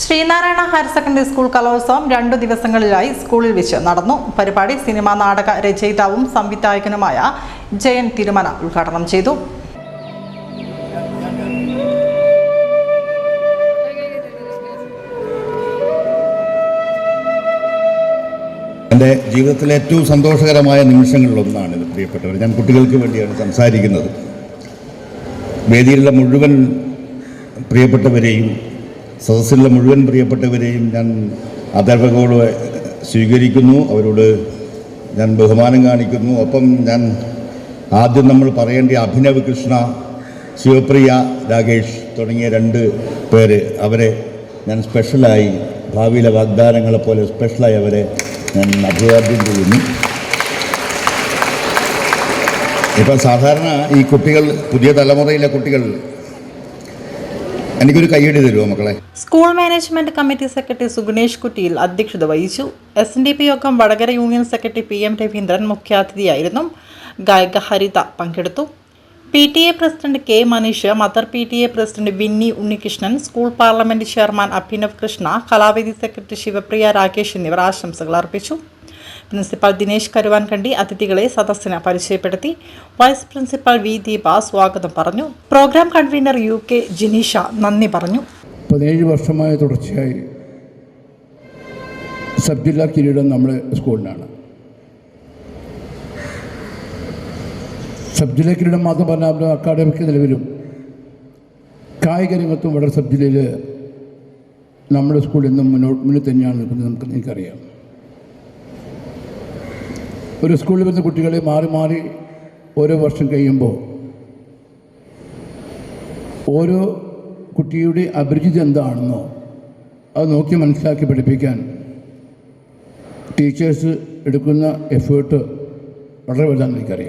Sreenarayana higher secondary school കലോത്സവം രണ്ടു ദിവസങ്ങളിലായി സ്കൂളിൽ വെച്ച് നടന്നു. പരിപാടി സിനിമാ നാടക രചയിതാവും സംവിധായകനുമായ ജയൻ തിരുമന ഉദ്ഘാടനം ചെയ്തു. എന്റെ ജീവിതത്തിലെ ഏറ്റവും സന്തോഷകരമായ നിമിഷങ്ങളിലൊന്നാണ് ഇത് പ്രിയപ്പെട്ടവർ ഞാൻ കുട്ടികൾക്ക് വേണ്ടിയാണ് സംസാരിക്കുന്നത്. വേദിയിലുള്ള മുഴുവൻ പ്രിയപ്പെട്ടവരെയും സദസ്സിലുള്ള മുഴുവൻ പ്രിയപ്പെട്ടവരെയും ഞാൻ അധ്യാപകരോട് സ്വീകരിക്കുന്നു. അവരോട് ഞാൻ ബഹുമാനം കാണിക്കുന്നു. ഒപ്പം ഞാൻ ആദ്യം നമ്മൾ പറയേണ്ട അഭിനവ് കൃഷ്ണ ശിവപ്രിയ രാകേഷ് തുടങ്ങിയ രണ്ട് പേര് അവരെ ഞാൻ സ്പെഷ്യലായി ഭാവിയിലെ വാഗ്ദാനങ്ങളെ പോലെ സ്പെഷ്യലായി അവരെ ഞാൻ അഭിവാദ്യം ചെയ്യുന്നു. ഇപ്പം സാധാരണ ഈ കുട്ടികൾ പുതിയ തലമുറയിലെ കുട്ടികൾ എനിക്കൊരു കൈയടി തരുമോ മക്കളെ? School management committee secretary Suganesh കുട്ടിയിൽ അധ്യക്ഷത വഹിച്ചു. എസ് എൻ ഡി പി യോഗം Vadakara union secretary P M Raveendran മുഖ്യാതിഥിയായിരുന്നു. ഗായിക ഹരിത പങ്കെടുത്തു. P T A president K Maneesh mother P T A president Vinni Unnikrishnan school parliament chairman Abhinav Krishna കലാവേദി secretary Sivapriya Rakesh എന്നിവർ ആശംസകൾ അർപ്പിച്ചു. Principal Dinesh Karuvankandi അതിഥികളെ സദസ്സിന് പരിചയപ്പെടുത്തി. Vice principal V. ദീപ സ്വാഗതം പറഞ്ഞു. Programme convener U. K. Jineesha നന്ദി പറഞ്ഞു. പതിനേഴ് വർഷമായ തുടർച്ചയായി സബ് ജില്ലാ കിരീടം നമ്മുടെ സ്കൂളിനാണ്. സബ് ജില്ലാ കിരീടം മാത്രം പറഞ്ഞാൽ അക്കാഡമിക് നിലവിലും കായിക രംഗത്തും വളരെ സബ് ജില്ലയിൽ നമ്മുടെ സ്കൂൾ നിന്നും മുന്നോട്ട് മുന്നിൽ തന്നെയാണ് നിൽക്കുന്നത് നമുക്ക് എനിക്കറിയാം ഒരു സ്കൂളിൽ വരുന്ന കുട്ടികളെ മാറി മാറി ഓരോ വർഷം കഴിയുമ്പോൾ ഓരോ കുട്ടിയുടെ അഭിരുചിത് എന്താണെന്നോ അത് നോക്കി മനസ്സിലാക്കി പഠിപ്പിക്കാൻ ടീച്ചേഴ്സ് എടുക്കുന്ന എഫേർട്ട് വളരെ വലുതാണെന്ന് എനിക്കറിയാം.